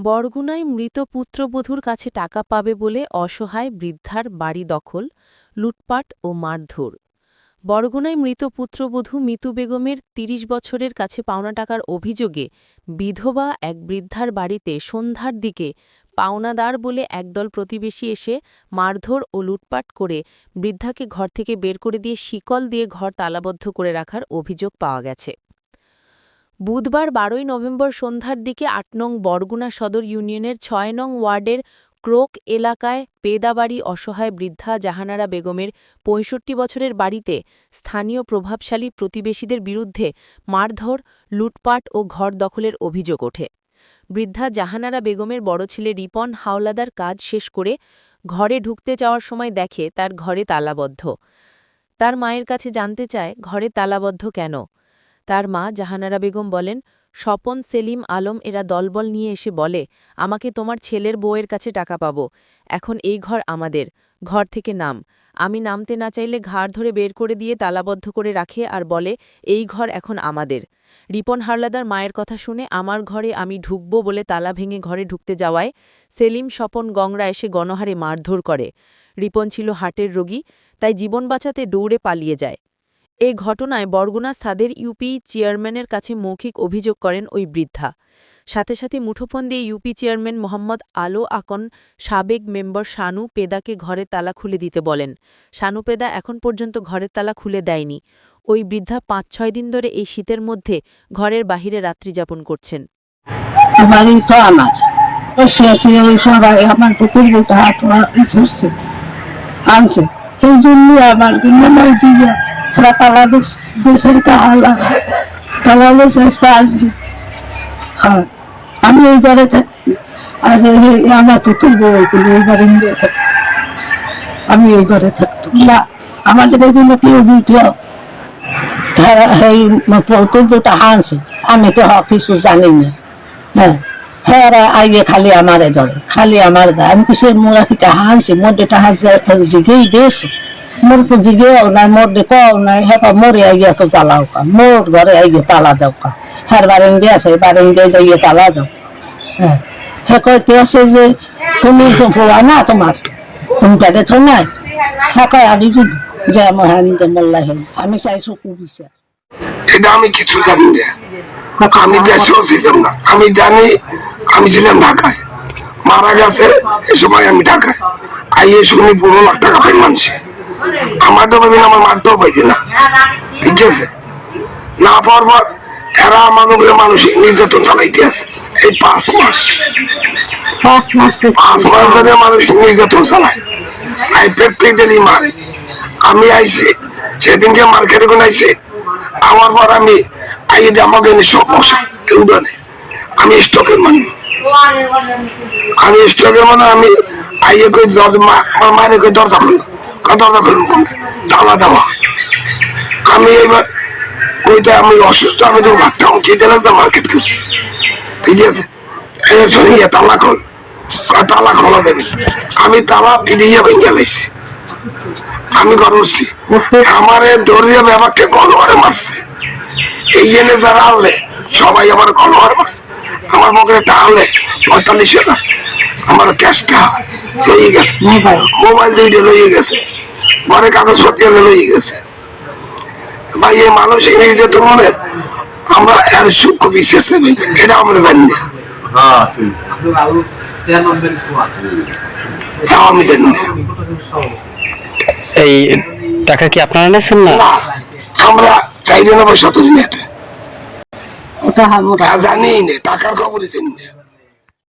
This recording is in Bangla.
বরগুনায় মৃত পুত্রবধূর কাছে টাকা পাবে বলে অসহায় বৃদ্ধার বাড়ি দখল, লুটপাট ও মারধর। বরগুনায় মৃত পুত্রবধূ মিতু বেগমের ৩০ বছরের কাছে পাওনা টাকার অভিযোগে বিধবা এক বৃদ্ধার বাড়িতে সন্ধ্যার দিকে পাওনাদার বলে একদল প্রতিবেশী এসে মারধর ও লুটপাট করে বৃদ্ধাকে ঘর থেকে বের করে দিয়ে শিকল দিয়ে ঘর তালাবদ্ধ করে রাখার অভিযোগ পাওয়া গেছে। বুধবার বারোই নভেম্বর সন্ধ্যার দিকে আট নং বরগুনা সদর ইউনিয়নের ছয় নং ওয়ার্ডের ক্রোক এলাকায় পেদাবাড়ি অসহায় বৃদ্ধা জাহানারা বেগমের পঁয়ষট্টি বছরের বাড়িতে স্থানীয় প্রভাবশালী প্রতিবেশীদের বিরুদ্ধে মারধর, লুটপাট ও ঘর দখলের অভিযোগ ওঠে। বৃদ্ধা জাহানারা বেগমের বড় ছেলে রিপন হাওলাদার কাজ শেষ করে ঘরে ঢুকতে যাওয়ার সময় দেখে তার ঘরে তালাবদ্ধ। তার মায়ের কাছে জানতে চায়, ঘরে তালাবদ্ধ কেন? তার মা জাহানারা বেগম বলেন, স্বপন, সেলিম, আলম এরা দলবল নিয়ে এসে বলে, আমাকে তোমার ছেলের বউয়ের কাছে টাকা পাবো। এখন এই ঘর আমাদের, ঘর থেকে নাম। আমি নামতে না চাইলে ঘাড় ধরে বের করে দিয়ে তালাবদ্ধ করে রাখে আর বলে, এই ঘর এখন আমাদের। রিপন হারলাদার মায়ের কথা শুনে, আমার ঘরে আমি ঢুকবো বলে তালা ভেঙে ঘরে ঢুকতে যাওয়ায়, সেলিম, স্বপন, গংরা এসে গণহারে মারধর করে। রিপন ছিল হার্টের রোগী, তাই জীবন বাঁচাতে দৌড়ে পালিয়ে যায়। এ ঘটনায় বরগুনা সাদের ইউপি চেয়ারম্যানের কাছে মৌখিক অভিযোগ করেন ওই বৃদ্ধা। সাথে সাথে মুঠোফোন দিয়ে ইউপি চেয়ারম্যান মোহাম্মদ আলো আকন সাবেক মেম্বার শানু পেদাকে ঘরের তালা খুলে দিতে বলেন। শানু পেদা এখন পর্যন্ত ঘরের তালা খুলে দেয়নি। ওই বৃদ্ধা পাঁচ ছয় দিন ধরে এই শীতের মধ্যে ঘরের বাহিরে রাত্রি যাপন করছেন। আমার দিস দেশের তালা তালা দিয়েছে পাঁচ দিন হ্যাঁ আমি এই ঘরে থাকতি আর এই- এই আমার পুকুর বউ গুলো এই ঘরে নিয়ে থাকতো আমি এই ঘরে থাকতাম না আমাদের এগুলো কেউ দিতেও তারা এই পুকুর দুটা হানছে আমি তো কিছু জানি না হ্যাঁ হ্যাঁ আইয়ে খালি আমারে ধরে খালি আমার দেয় আমি কিসের মোরা কিটা হানছি মোরটা হাসে জিগেই দেশ মোর তো জিগেও নাই মোর দে কও নাই হ্যাঁ মোরে আইয়া তো জ্বালাও কা মোর ঘরে আইয়ে তালা দাও কা হ্যাঁ বারেন দিয়ে আছে বারেন দিয়ে যাইয়ে তালা দাও হ্যাঁ হ্যাঁ কইতে আছে যে, তুমি তো পোয়া না তোমার তুমি পেটে তো নাই? হ্যাঁ কয় আমি যদি যে মহান মোল্লা আমি চাইছো কুবিছে এটা আমি কিছু জানি না আমি দেশেও ছিলাম না। আমি জানি আমি ছিলাম ঢাকায় মারা গেছে এ সময় আমি ঢাকায় আইয়ে শুনি পনেরো লাখ টাকা পাই মানুষে না আমার মারতেও পাইবি না ঠিক আছে? না পাওয়ার পর এরা আমাদের উপরে মানসিক নির্যাতন চালাইতে আছে। এই পাঁচ মাস। পাঁচ মাস পাঁচ মাস ধরে মানুষ নির্যাতন চালায়। আই প্রত্যেক দিনই মারে। আমি আইছি সেদিনকে মার্কেটে আইছি। আমার পর আমি আই আমাকে এনে সব বসা কেউ জানে আমি স্টকের মানুষ। আমি স্টকের মানে আমি আইয়ে কই দরজা আমার মায়ের কই দরজা খুলো। কোনটা? তালা দেওয়া। আমি এবার আমি অসুস্থ, আমি তো খেতে লাগতাম মার্কেট করছি ঠিক আছে? তালা খোল। তালা খোলা দেবে। আমি তালা পিড়িয়ে ভেঙে লাইছি। আমি গরমছি আমার দরিয়া ব্যাপারকে গলওয়ারে মারছে। এই জন্য যারা আনলে, সবাই আমার গলওয়ারে মারছে। আমার পকেটে টানলে পঁয়তাল্লিশ হাজার। আমার ক্যাশটা লইয়ে গেছে। মোবাইল। দুইটা লইয়ে গেছে। ঘরে কাগজপত্র লইয়ে গেছে। ভাই এই মানুষ নির্যাতন মনে আমরা এর সূক্ষ্ম বিশ্বাস নেই এটা আমরা জানি না। আমি জানি না। এই টাকা কি আপনারা নিয়েছেন না? আমরা চাইলে তুলি ওটা আমরা জানি না টাকার খবরই জানি না।